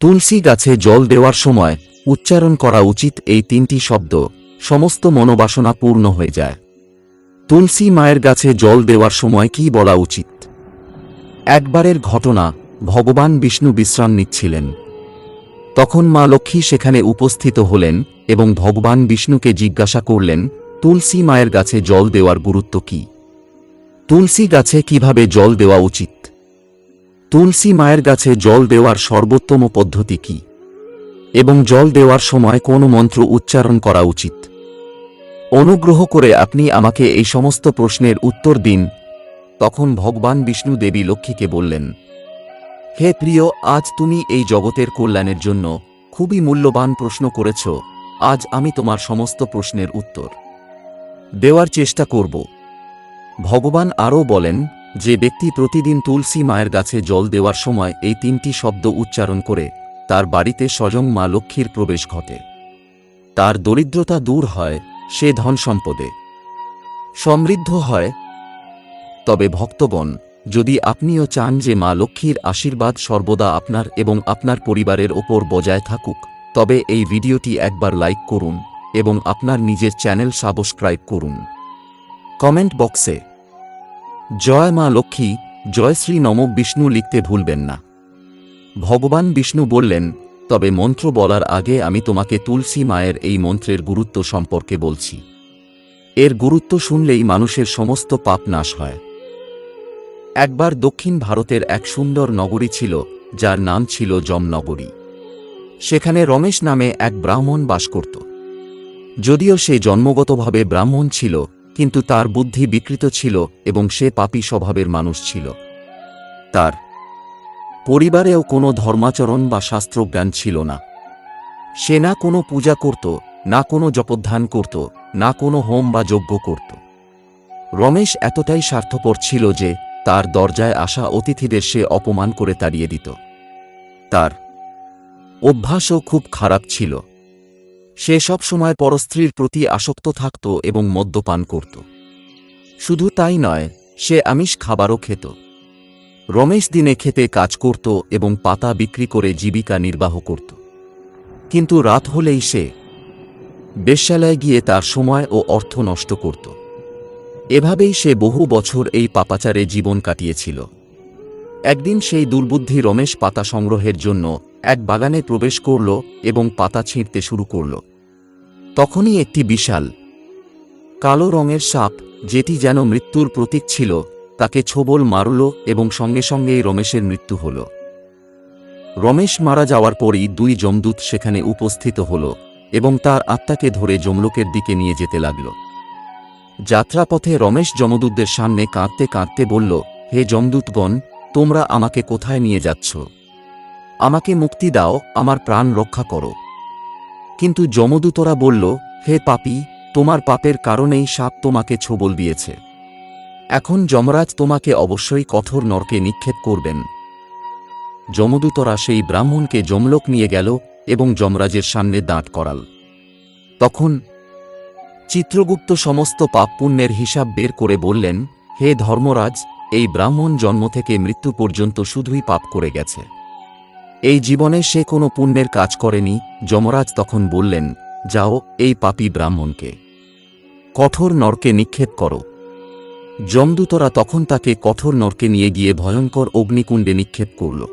তুলসী গাছে জল দেওয়ার সময় উচ্চারণ করা উচিত এই তিনটি শব্দ। সমস্ত মনোবাসনা পূর্ণ হয়ে যায়। তুলসী মায়ের গাছে জল দেওয়ার সময় কি বলা উচিত? একবারের ঘটনা ভগবান বিষ্ণু বিশ্রাম নিচ্ছিলেন। তখন মা লক্ষ্মী সেখানে উপস্থিত হলেন এবং ভগবান বিষ্ণুকে জিজ্ঞাসা করলেন, তুলসী মায়ের গাছে জল দেওয়ার গুরুত্ব কি? তুলসী গাছে কীভাবে জল দেওয়া উচিত? তুলসী মায়ের গাছে জল দেওয়ার সর্বোত্তম পদ্ধতি কি? এবং জল দেওয়ার সময় কোন মন্ত্র উচ্চারণ করা উচিত? অনুগ্রহ করে আপনি আমাকে এই সমস্ত প্রশ্নের উত্তর দিন। তখন ভগবান বিষ্ণু দেবী লক্ষ্মীকে বললেন, হে প্রিয়, আজ তুমি এই জগতের কল্যাণের জন্য খুবই মূল্যবান প্রশ্ন করেছ। আজ আমি তোমার সমস্ত প্রশ্নের উত্তর দেওয়ার চেষ্টা করব। ভগবান আরও বলেন যে ব্যক্তি প্রতিদিন তুলসী মায়ের গাছে জল দেওয়ার সময় এই তিনটি শব্দ উচ্চারণ করে, তার বাড়িতে স্বয়ং মা লক্ষ্মীর প্রবেশ ঘটে। তার দরিদ্রতা দূর হয়, সে ধন সম্পদে। সমৃদ্ধ হয়। তবে ভক্তগণ, যদি আপনিও চান যে মা লক্ষ্মীর আশীর্বাদ সর্বদা আপনার এবং আপনার পরিবারের ওপর বজায় থাকুক, তবে এই ভিডিওটি একবার লাইক করুন এবং আপনার নিজের চ্যানেল সাবস্ক্রাইব করুন। কমেন্ট বক্সে জয় মা লক্ষ্মী, জয় শ্রী নম বিষ্ণু লিখতে ভুলবেন না। ভগবান বিষ্ণু বললেন, তবে মন্ত্র বলার আগে আমি তোমাকে তুলসী মায়ের এই মন্ত্রের গুরুত্ব সম্পর্কে বলছি। এর গুরুত্ব শুনলেই মানুষের সমস্ত পাপ নাশ হয়। একবার দক্ষিণ ভারতের এক সুন্দর নগরী ছিল, যার নাম ছিল জমনগরী সেখানে রমেশ নামে এক ব্রাহ্মণ বাস করত। যদিও সে জন্মগতভাবে ব্রাহ্মণ ছিল কিন্তু তার বুদ্ধি বিকৃত ছিল এবং সে পাপী স্বভাবের মানুষ ছিল। তার পরিবারেও কোনো ধর্মাচরণ বা শাস্ত্রজ্ঞান ছিল না। সে না কোনো পূজা করত, না কোনো জপধ্যান করত, না কোনো হোম বা যজ্ঞ করত। রমেশ এতটাই স্বার্থপর ছিল যে তার দরজায় আসা অতিথিদের সে অপমান করে তাড়িয়ে দিত। তার অভ্যাসও খুব খারাপ ছিল। সে সব সময় পরস্ত্রীর প্রতি আসক্ত থাকত এবং মদ্যপান করত। শুধু তাই নয়, সে আমিষ খাবারও খেত। রমেশ দিনে খেতে কাজ করত এবং পাতা বিক্রি করে জীবিকা নির্বাহ করত। কিন্তু রাত হলেই সে বেশ্যালয়ে গিয়ে তার সময় ও অর্থ নষ্ট করত। এভাবেই সে বহু বছর এই পাপাচারে জীবন কাটিয়েছিল। একদিন সেই দুর্বুদ্ধি রমেশ পাতা সংগ্রহের জন্য এক বাগানে প্রবেশ করল এবং পাতা ছিঁড়তে শুরু করল। তখনই একটি বিশাল, কালো রঙের সাপ, যেটি যেন মৃত্যুর প্রতীক ছিল, তাকে ছোবল মারল এবং সঙ্গে সঙ্গেই রমেশের মৃত্যু হল। রমেশ মারা যাওয়ার পরই দুই যমদূত সেখানে উপস্থিত হল এবং তার আত্মাকে ধরে যমলোকের দিকে নিয়ে যেতে লাগল। যাত্রাপথে রমেশ যমদূতদের সামনে কাঁদতে কাঁদতে বলল, হে যমদূতগণ তোমরা আমাকে কোথায় নিয়ে যাচ্ছ? আমাকে মুক্তি দাও, আমার প্রাণ রক্ষা করো। কিন্তু যমদূতরা বলল, হে পাপী, তোমার পাপের কারণেই সাপ তোমাকে ছোবল দিয়েছে। এখন যমরাজ তোমাকে অবশ্যই কঠোর নরকে নিক্ষেপ করবেন। যমদূতরা সেই ব্রাহ্মণকে যমলোক নিয়ে গেল এবং যমরাজের সামনে দাঁড় করাল। তখন চিত্রগুপ্ত সমস্ত পাপ পুণ্যের হিসাব বের করে বললেন, হে ধর্মরাজ এই ব্রাহ্মণ জন্ম থেকে মৃত্যু পর্যন্ত শুধুই পাপ করে গেছে। এই জীবনে সে কোনো পুণ্যের কাজ করেনি, যমরাজ তখন বললেন, যাও, এই পাপি ব্রাহ্মণকে। কঠোর নরকে নিক্ষেপ করো। যমদূতরা তখন তাকে কঠোর নরকে নিয়ে গিয়ে ভয়ঙ্কর অগ্নিকুণ্ডে নিক্ষেপ করল।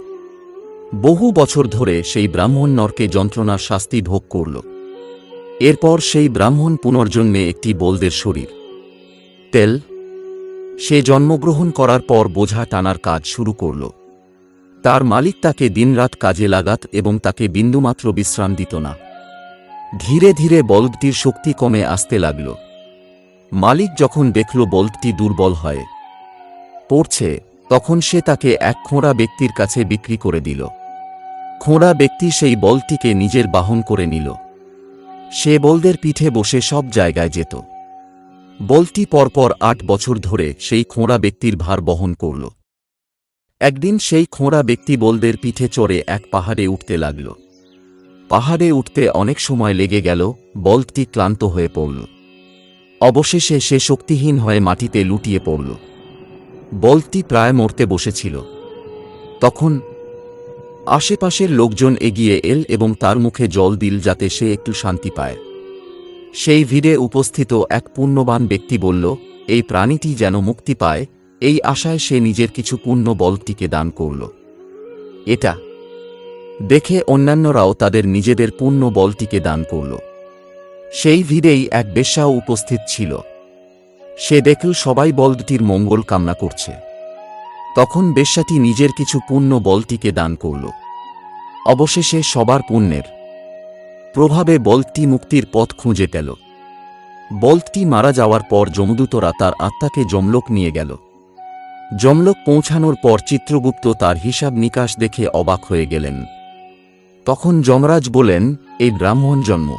বহু বছর ধরে সেই ব্রাহ্মণ নরকে যন্ত্রণার শাস্তি ভোগ করল। এরপর সেই ব্রাহ্মণ পুনর্জন্মে একটি বলদের শরীর। তেল সে জন্মগ্রহণ করার পর বোঝা টানার কাজ শুরু করল। তার মালিক তাকে দিনরাত কাজে লাগাত এবং তাকে বিন্দুমাত্র বিশ্রাম দিত না। ধীরে ধীরে বলদটির শক্তি কমে আসতে লাগল। মালিক যখন দেখল বলদটি দুর্বল হয়, পড়ছে, তখন সে তাকে এক খোঁড়া ব্যক্তির কাছে বিক্রি করে দিল। খোঁড়া ব্যক্তি সেই বলটিকে নিজের বাহন করে নিল। সে বলদের পিঠে বসে সব জায়গায় যেত। বলটি পরপর আট বছর ধরে সেই খোঁড়া ব্যক্তির ভার বহন করল। একদিন সেই খোঁড়া ব্যক্তি বলদের পিঠে চড়ে এক পাহাড়ে উঠতে লাগল। পাহাড়ে উঠতে অনেক সময় লেগে গেল, বলটি ক্লান্ত হয়ে পড়ল। অবশেষে সে শক্তিহীন হয়ে মাটিতে লুটিয়ে পড়ল। বলটি প্রায় মরতে বসেছিল। তখন আশেপাশের লোকজন এগিয়ে এল এবং তার মুখে জল দিল যাতে সে একটু শান্তি পায়। সেই ভিড়ে উপস্থিত এক পুণ্যবান ব্যক্তি বলল, এই প্রাণীটি যেন মুক্তি পায়, এই আশায় সে নিজের কিছু পুণ্য বলটিকে দান করল। এটা দেখে অন্যান্যরাও তাদের নিজেদের পুণ্য বলটিকে দান করল। সেই ভিড়েই এক বেশ্যাও উপস্থিত ছিল। সে দেখল সবাই বলটির মঙ্গল কামনা করছে। তখন বেশ্যাটি নিজের কিছু পুণ্য বলটিকে দান করল। অবশেষে সবার পুণ্যের প্রভাবে বলটি মুক্তির পথ খুঁজে পেল। বলটি মারা যাওয়ার পর যমদূতরা তার আত্মাকে জমলোক নিয়ে গেল। জমলোক পৌঁছানোর পর চিত্রগুপ্ত তার হিসাব নিকাশ দেখে অবাক হয়ে গেলেন। তখন যমরাজ বলেন, এই ব্রাহ্মণ জন্ম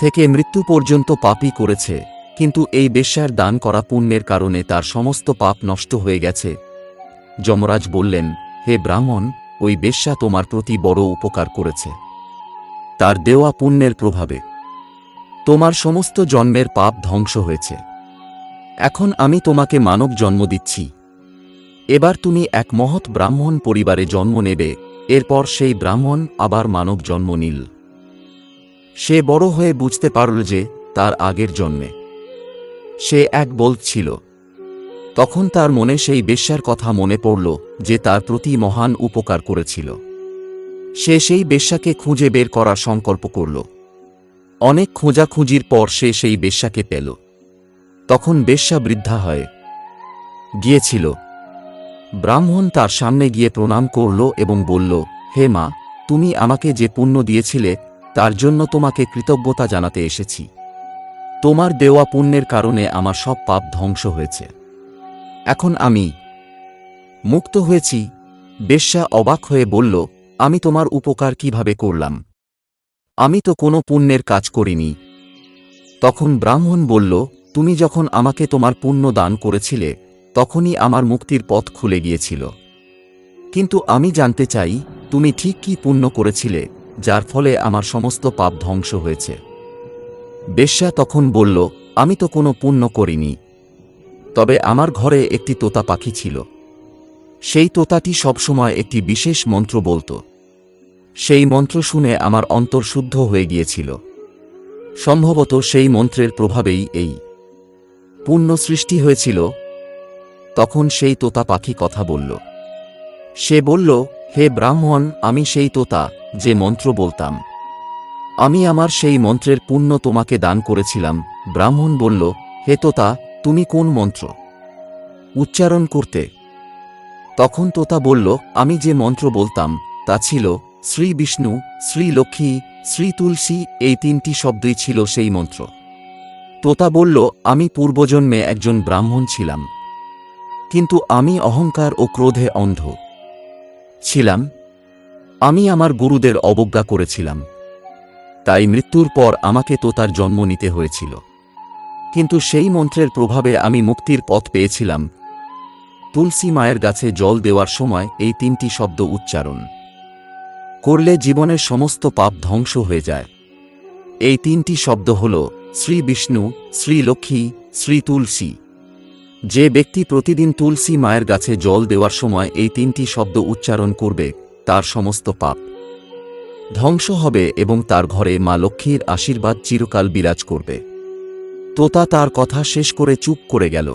থেকে মৃত্যু পর্যন্ত পাপই করেছে, কিন্তু এই বেশ্যার দান করা পুণ্যের কারণে তার সমস্ত পাপ নষ্ট হয়ে গেছে। যমরাজ বললেন, হে ব্রাহ্মণ, ওই বেশ্যা তোমার প্রতি বড় উপকার করেছে। তার দেওয়া পুণ্যের প্রভাবে। তোমার সমস্ত জন্মের পাপ ধ্বংস হয়েছে। এখন আমি তোমাকে মানব জন্ম দিচ্ছি। এবার তুমি এক মহৎ ব্রাহ্মণ পরিবারে জন্ম নেবে, এরপর সেই ব্রাহ্মণ আবার মানব জন্ম নিল। সে বড় হয়ে বুঝতে পারল যে তার আগের জন্মে। সে এক বলছিল তখন তার মনে সেই বেশ্যার কথা মনে পড়ল যে তার প্রতি মহান উপকার করেছিল। সে সেই বেশ্যাকে খুঁজে বের করার সংকল্প করল। অনেক খোঁজাখুঁজির পর সে সেই বেশ্যাকে পেল। তখন বেশ্যা বৃদ্ধা হয় গিয়েছিল। ব্রাহ্মণ তার সামনে গিয়ে প্রণাম করল এবং বলল, হে মা, তুমি আমাকে যে পুণ্য দিয়েছিলে, তার জন্য তোমাকে কৃতজ্ঞতা জানাতে এসেছি। তোমার দেওয়া পুণ্যের কারণে আমার সব পাপ ধ্বংস হয়েছে। এখন আমি মুক্ত হয়েছি। বেশ্যা অবাক হয়ে বলল আমি তোমার উপকার কীভাবে করলাম? আমি তো কোনো পুণ্যের কাজ করিনি। তখন ব্রাহ্মণ বলল, তুমি যখন আমাকে তোমার পুণ্য দান করেছিলে, তখনই আমার মুক্তির পথ খুলে গিয়েছিল। কিন্তু আমি জানতে চাই, তুমি ঠিক কি পুণ্য করেছিলে, যার ফলে আমার সমস্ত পাপ ধ্বংস হয়েছে। বেশ্যা তখন বলল, আমি তো কোনো পুণ্য করিনি। তবে আমার ঘরে একটি তোতা পাখি ছিল। সেই তোতাটি সবসময় একটি বিশেষ মন্ত্র বলত। সেই মন্ত্র শুনে আমার অন্তর শুদ্ধ হয়ে গিয়েছিল। সম্ভবত সেই মন্ত্রের প্রভাবেই এই। পুণ্য সৃষ্টি হয়েছিল। তখন সেই তোতা পাখি কথা বলল। সে বলল, হে ব্রাহ্মণ, আমি সেই তোতা, যে মন্ত্র বলতাম। আমি আমার সেই মন্ত্রের পুণ্য তোমাকে দান করেছিলাম। ব্রাহ্মণ বলল, হে তোতা, তুমি কোন মন্ত্র? উচ্চারণ করতে। তখন তোতা বলল, আমি যে মন্ত্র বলতাম, তা ছিল, শ্রী বিষ্ণু, শ্রী লক্ষ্মী, শ্রী তুলসী, এই তিনটি শব্দই ছিল সেই মন্ত্র। তোতা বলল, আমি পূর্বজন্মে একজন ব্রাহ্মণ ছিলাম। কিন্তু আমি অহংকার ও ক্রোধে অন্ধ ছিলাম। আমি আমার গুরুদের অবজ্ঞা করেছিলাম। তাই মৃত্যুর পর আমাকে তোতার জন্ম নিতে হয়েছিল। কিন্তু সেই মন্ত্রের প্রভাবে আমি মুক্তির পথ পেয়েছিলাম তুলসী মায়ের গাছে জল দেওয়ার সময় এই তিনটি শব্দ উচ্চারণ। করলে জীবনের সমস্ত পাপ ধ্বংস হয়ে যায়। এই তিনটি শব্দ হল শ্রী বিষ্ণু, শ্রী লক্ষ্মী, শ্রী তুলসী। যে ব্যক্তি প্রতিদিন তুলসী মায়ের গাছে জল দেওয়ার সময় এই তিনটি শব্দ উচ্চারণ করবে, তার সমস্ত পাপ ধ্বংস হবে এবং তার ঘরে মা লক্ষ্মীর আশীর্বাদ চিরকাল বিরাজ করবে। তোতা তার কথা শেষ করে চুপ করে গেল।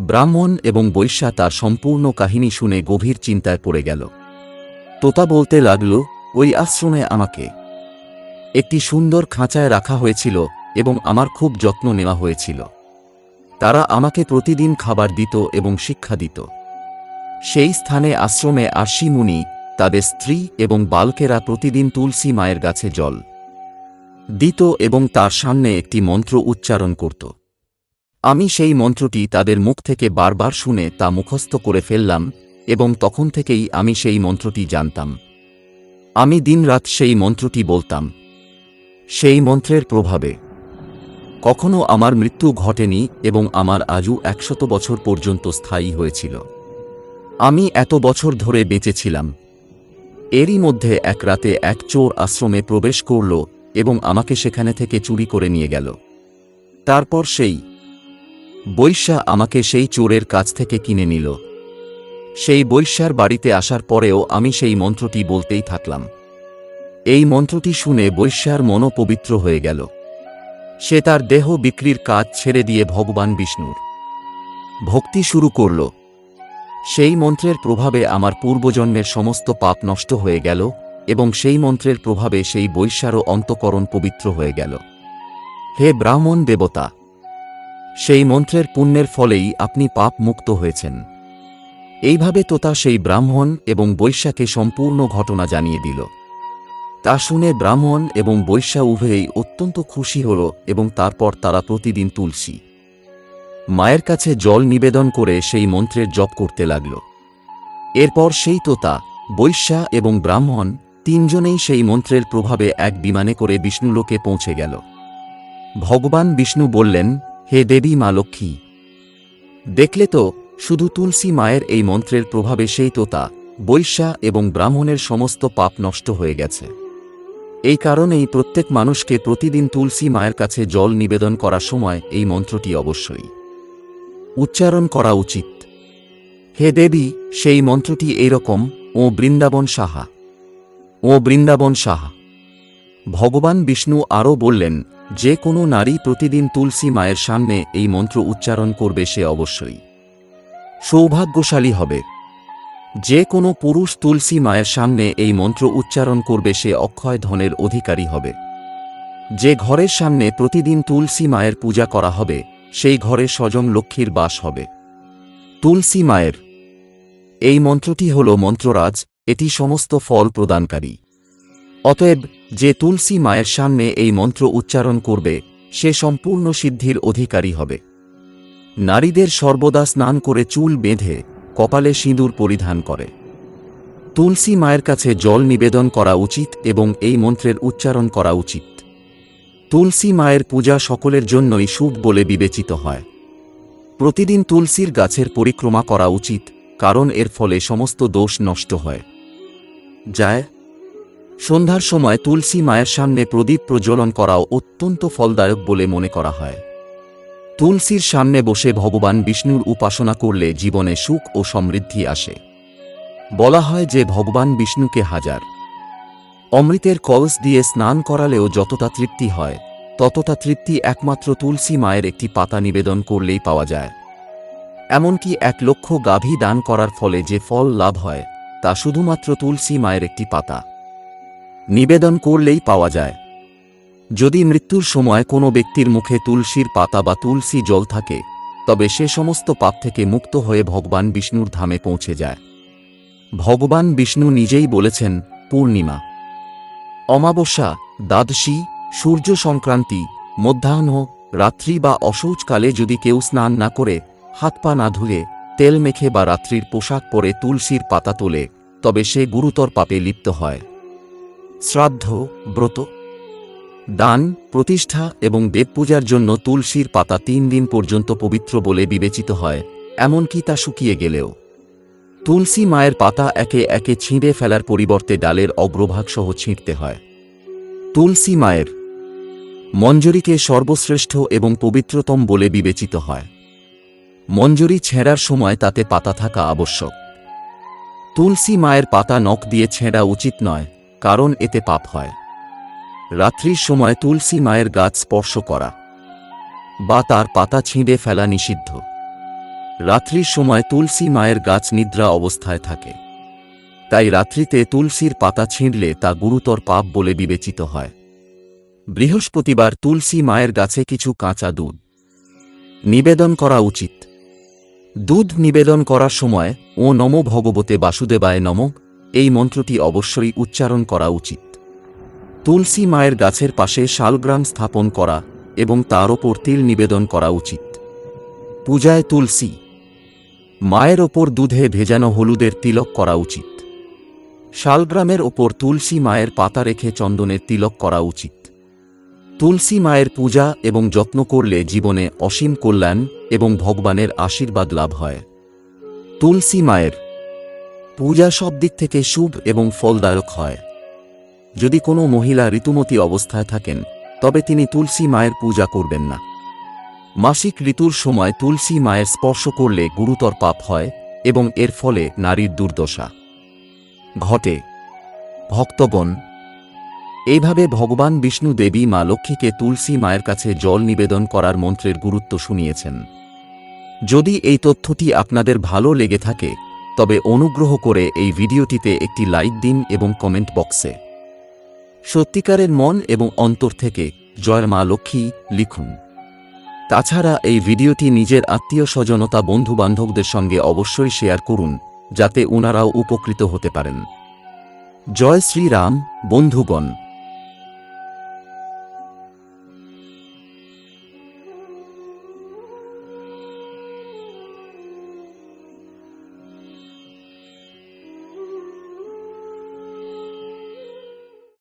ব্রাহ্মণ এবং বৈশ্যা তার সম্পূর্ণ কাহিনী শুনে গভীর চিন্তায় পড়ে গেল। তোতা বলতে লাগল, ওই আশ্রমে আমাকে একটি সুন্দর খাঁচায় রাখা হয়েছিল এবং আমার খুব যত্ন নেওয়া হয়েছিল। তারা আমাকে প্রতিদিন খাবার দিত এবং শিক্ষা দিত। সেই স্থানে আশ্রমে আশি মুনি, তাদের স্ত্রী এবং বালকেরা প্রতিদিন তুলসী মায়ের গাছে জল দিত এবং তার সামনে একটি মন্ত্র উচ্চারণ করত। আমি সেই মন্ত্রটি তাদের মুখ থেকে বারবার শুনে তা মুখস্থ করে ফেললাম, এবং তখন থেকেই আমি সেই মন্ত্রটি জানতাম। আমি দিনরাত সেই মন্ত্রটি বলতাম। সেই মন্ত্রের প্রভাবে। কখনো আমার মৃত্যু ঘটেনি এবং আমার আজও একশত বছর পর্যন্ত স্থায়ী হয়েছিল। আমি এত বছর ধরে বেঁচেছিলাম। এরই মধ্যে এক রাতে এক চোর আশ্রমে প্রবেশ করল এবং আমাকে সেখানে থেকে চুরি করে নিয়ে গেল। তারপর সেই বৈশ্যা আমাকে সেই চোরের কাছ থেকে কিনে নিল। সেই বৈশ্যার বাড়িতে আসার পরেও আমি সেই মন্ত্রটি বলতেই থাকলাম। এই মন্ত্রটি শুনে বৈশ্যার মনও পবিত্র হয়ে গেল। সে তার দেহ বিক্রির কাজ ছেড়ে দিয়ে ভগবান বিষ্ণুর ভক্তি শুরু করল। সেই মন্ত্রের প্রভাবে আমার পূর্বজন্মের সমস্ত পাপ নষ্ট হয়ে গেল এবং সেই মন্ত্রের প্রভাবে সেই বৈশ্যারও অন্তকরণ পবিত্র হয়ে গেল। হে ব্রাহ্মণ দেবতা সেই মন্ত্রের পুণ্যের ফলেই আপনি পাপ মুক্ত হয়েছেন। এইভাবে তোতা সেই ব্রাহ্মণ এবং বৈশ্যাকে সম্পূর্ণ ঘটনা জানিয়ে দিল। তা শুনে ব্রাহ্মণ এবং বৈশ্যা উভয়েই অত্যন্ত খুশি হল এবং তারপর তারা প্রতিদিন তুলসী মায়ের কাছে জল নিবেদন করে সেই মন্ত্রের জপ করতে লাগল। এরপর সেই তোতা বৈশ্যা এবং ব্রাহ্মণ তিনজনেই সেই মন্ত্রের প্রভাবে এক বিমানে করে বিষ্ণুলোকে পৌঁছে গেল। ভগবান বিষ্ণু বললেন হে দেবী মা লক্ষ্মী। দেখলে তো, শুধু তুলসী মায়ের এই মন্ত্রের প্রভাবে সেই তোতা বৈশ্যা এবং ব্রাহ্মণের সমস্ত পাপ নষ্ট হয়ে গেছে। এই কারণেই প্রত্যেক মানুষকে প্রতিদিন তুলসী মায়ের কাছে জল নিবেদন করার সময় এই মন্ত্রটি অবশ্যই। উচ্চারণ করা উচিত। হে দেবী, সেই মন্ত্রটি এইরকম, ও বৃন্দাবন সাহা। ও বৃন্দাবন সাহা। ভগবান বিষ্ণু আরও বললেন যে কোনো নারী প্রতিদিন তুলসী মায়ের সামনে এই মন্ত্র উচ্চারণ করবে সে অবশ্যই। সৌভাগ্যশালী হবে। যে কোনো পুরুষ তুলসী মায়ের সামনে এই মন্ত্র উচ্চারণ করবে সে অক্ষয় ধনের অধিকারী হবে। যে ঘরের সামনে প্রতিদিন তুলসী মায়ের পূজা করা হবে, সেই ঘরে স্বজং লক্ষ্মীর বাস হবে। তুলসী মায়ের। এই মন্ত্রটি হল মন্ত্ররাজ, এটি সমস্ত ফল প্রদানকারী। অতএব যে তুলসী মায়ের সামনে এই মন্ত্র উচ্চারণ করবে, সে সম্পূর্ণ সিদ্ধির অধিকারী হবে। নারীদের সর্বদা স্নান করে চুল বেঁধে কপালে সিঁদুর পরিধান করে। তুলসী মায়ের কাছে জল নিবেদন করা উচিত এবং এই মন্ত্রের উচ্চারণ করা উচিত। তুলসী মায়ের পূজা সকলের জন্যই শুভ বলে বিবেচিত হয়। প্রতিদিন তুলসীর গাছের পরিক্রমা করা উচিত, কারণ এর ফলে সমস্ত দোষ নষ্ট হয়। যায় সন্ধ্যার সময় তুলসী মায়ের সামনে প্রদীপ প্রজ্বলন করাও অত্যন্ত ফলদায়ক বলে মনে করা হয়। তুলসীর সামনে বসে ভগবান বিষ্ণুর উপাসনা করলে জীবনে সুখ ও সমৃদ্ধি আসে। বলা হয় যে ভগবান বিষ্ণুকে হাজার। অমৃতের কলস দিয়ে স্নান করালেও যতটা তৃপ্তি হয়, ততটা তৃপ্তি একমাত্র তুলসী মায়ের একটি পাতা নিবেদন করলেই পাওয়া যায়। এমনকি এক লক্ষ গাভী দান করার ফলে যে ফল লাভ হয়, তা শুধুমাত্র তুলসী মায়ের একটি পাতা। নিবেদন করলেই পাওয়া যায়। যদি মৃত্যুর সময় কোনো ব্যক্তির মুখে তুলসীর পাতা বা তুলসী জল থাকে, তবে সে সমস্ত পাপ থেকে মুক্ত হয়ে ভগবান বিষ্ণুর ধামে পৌঁছে যায়। ভগবান বিষ্ণু নিজেই বলেছেন, পূর্ণিমা। অমাবস্যা, দ্বাদশী, সূর্য সংক্রান্তি, মধ্যাহ্ন, রাত্রি বা অশৌচকালে যদি কেউ স্নান না করে, হাত পা না ধুয়ে, তেল মেখে বা রাত্রির পোশাক পরে তুলসীর পাতা তোলে, তবে সে গুরুতর পাপে লিপ্ত হয়। শ্রাদ্ধ, ব্রত, দান, প্রতিষ্ঠা এবং দেবপূজার জন্য তুলসীর পাতা তিন দিন পর্যন্ত পবিত্র বলে বিবেচিত হয়, এমনকি তা শুকিয়ে গেলেও। তুলসী মায়ের পাতা একে একে ছিঁড়ে ফেলার পরিবর্তে ডালের অগ্রভাগ সহ ছিঁড়তে হয়। তুলসী মায়ের মঞ্জরিকে সর্বশ্রেষ্ঠ এবং পবিত্রতম বলে বিবেচিত হয়। মঞ্জরি ছেঁড়ার সময় তাতে পাতা থাকা আবশ্যক। তুলসী মায়ের পাতা নখ দিয়ে ছেঁড়া উচিত নয় কারণ এতে পাপ হয়। রাত্রির সময় তুলসী মায়ের গাছ স্পর্শ করা বা তার পাতা ছিঁড়ে ফেলা নিষিদ্ধ। রাত্রির সময় তুলসী মায়ের গাছ নিদ্রা অবস্থায় থাকে। তাই রাত্রিতে তুলসীর পাতা ছিঁড়লে তা গুরুতর পাপ বলে বিবেচিত হয়। বৃহস্পতিবার তুলসী মায়ের গাছে কিছু কাঁচা দুধ নিবেদন করা উচিত। দুধ নিবেদন করার সময় ও নম ভগবতে বাসুদেবায় নম এই মন্ত্রটি অবশ্যই উচ্চারণ করা উচিত। তুলসী মায়ের গাছের পাশে শালগ্রাম স্থাপন করা এবং তার ওপর তিল নিবেদন করা উচিত। পূজায় তুলসী। মায়ের ওপর দুধে ভেজানো হলুদের তিলক করা উচিত। শালগ্রামের ওপর তুলসী মায়ের পাতা রেখে চন্দনের তিলক করা উচিত। তুলসী মায়ের পূজা এবং যত্ন করলে জীবনে অসীম কল্যাণ এবং ভগবানের আশীর্বাদ লাভ হয়। তুলসী মায়ের পূজা সব দিক থেকে শুভ এবং ফলদায়ক হয়। যদি কোনো মহিলা ঋতুমতী অবস্থায় থাকেন, তবে তিনি তুলসী মায়ের পূজা করবেন না। মাসিক ঋতুর সময় তুলসী মায়ের স্পর্শ করলে গুরুতর পাপ হয় এবং এর ফলে নারীর দুর্দশা ঘটে। ভক্তগণ, এইভাবে ভগবান বিষ্ণু দেবী মা লক্ষ্মীকে তুলসী মায়ের কাছে জল নিবেদন করার মন্ত্রের গুরুত্ব শুনিয়েছেন। যদি এই তথ্যটি আপনাদের ভালো লেগে থাকে তবে অনুগ্রহ করে এই ভিডিওটিতে একটি লাইক দিন এবং কমেন্ট বক্সে। সত্যিকারের মন এবং অন্তর থেকে জয় মা লক্ষ্মী লিখুন। তাছাড়া এই ভিডিওটি নিজের আত্মীয় স্বজনতা বন্ধুবান্ধবদের সঙ্গে অবশ্যই শেয়ার করুন, যাতে ওনারাও উপকৃত হতে পারেন। জয় শ্রীরাম, বন্ধুগণ।